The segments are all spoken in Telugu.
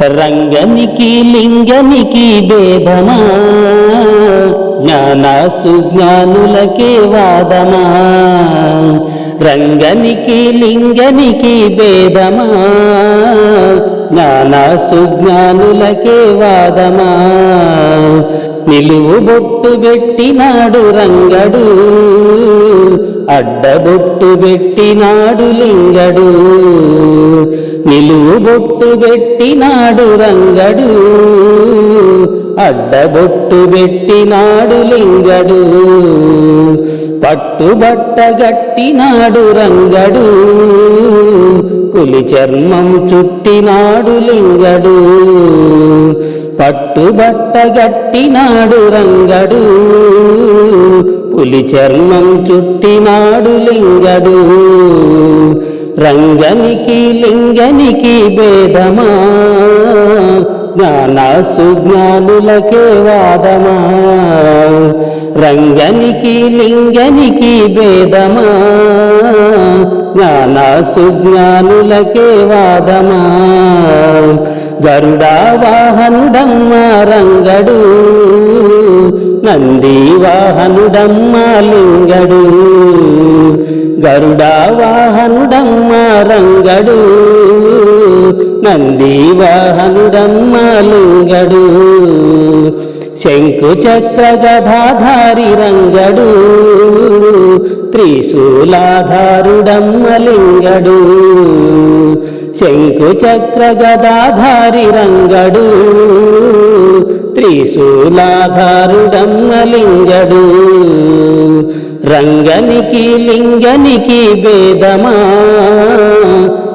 రంగనికి లింగనికి భేదమా? జ్ఞాన సుజ్ఞానులకే వాదమా? రంగనికి లింగనికి భేదమా? జ్ఞాన సుజ్ఞానులకే వాదమా? నిలువు బొట్టు పెట్టినాడు రంగడు అడ్డబొట్టు పెట్టినాడు లింగడు. నిలువు బొట్టు పెట్టినాడు రంగడు అడ్డబొట్టు పెట్టినాడు లింగడు పట్టుబట్ట గట్టినాడు రంగడు పులి చర్మం చుట్టినాడు లింగడు పట్టుబట్ట గట్టినాడు రంగడు పులి చర్మం చుట్టినాడు లింగడు. రంగనికి లింగనికి భేదమా? జ్ఞాన సుజ్ఞానులకే వాదమా? రంగనికి లింగనికి భేదమా? జ్ఞాన సుజ్ఞానులకే వాదమా? గరుడా వాహనుడమ్మ రంగడు నంది వాహనుడమ్మ లింగడు. గరుడా వాహనుడమ్మ రంగడు. నంది వాహనుడమ్మ లింగడు. శంకు చక్ర గదాధారి రంగడు. త్రిశూలాధారుడమ్మ లింగడు. శంకు చక్ర గదాధారి రంగడు. త్రిశూలాధారుడమ్మ లింగడు. రంగనికి లింగనికి భేదమా?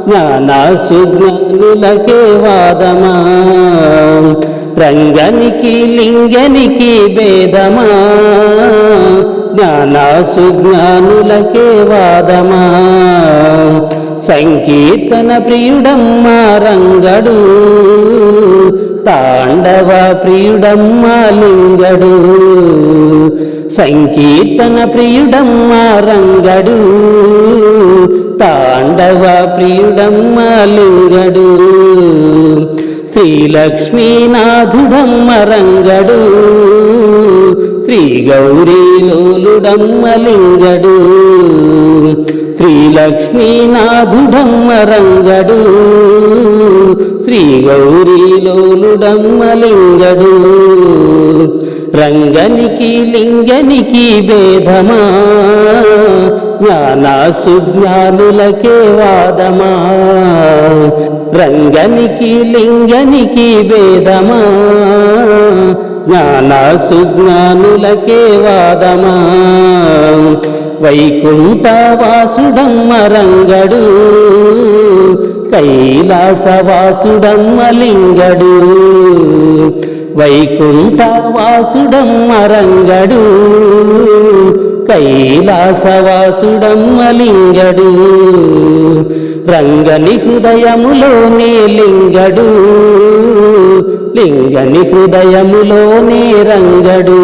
జ్ఞాన సుజ్ఞానులకే వాదమా? రంగనికి లింగనికి భేదమా? జ్ఞాన సుజ్ఞానులకే వాదమా? సంకీర్తన ప్రియుడమ్మ రంగడు తాండవ ప్రియుడమ్మ లింగడు. సంకీర్తన ప్రియుడమ్మ రంగడు తాండవ ప్రియుడమ్మ లింగడు. శ్రీలక్ష్మీనాథుడమ్మ రంగడు శ్రీ గౌరీలోలుడమ్మ లింగడు. శ్రీలక్ష్మీనాథుడమ్మ రంగడు శ్రీ గౌరీలోలుడమ్మలింగడు రంగనికి లింగనికి భేదమా? జ్ఞానాసుజ్ఞానులకే వాదమా? రంగనికి లింగనికి భేదమా? జ్ఞానాసుజ్ఞానులకే వాదమా? వైకుంఠవాసుడమ్మ రంగడు. కైలాసవాసుడమ్మలింగడు. వైకుంఠవాసుడమ్మ రంగడు కైలాసవాసుడమ్మ రంగని హృదయములోనే లింగడు. లింగని హృదయములోనే రంగడు.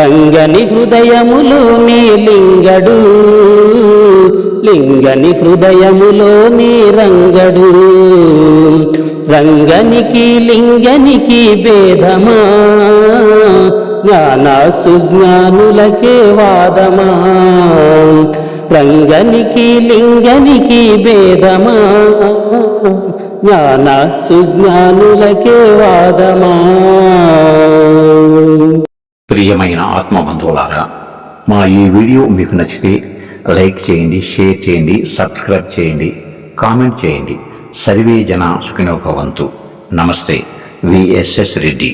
రంగని హృదయములోనే లింగడు. లింగని హృదయములోని రంగడు రంగనికి లింగనికి భేదమా? జ్ఞాన సుజ్ఞానులకే వాదమా? రంగనికి లింగనికి భేదమా? జ్ఞాన సుజ్ఞానులకే వాదమా? ప్రియమైన ఆత్మబంధువులారా మా ఈ వీడియో మీకు నచ్చితే లైక్ చేయండి షేర్ చేయండి సబ్స్క్రైబ్ చేయండి కామెంట్ చేయండి. సర్వే జన సుఖినోభవంతు. నమస్తే విఎస్ఎస్ రెడ్డి.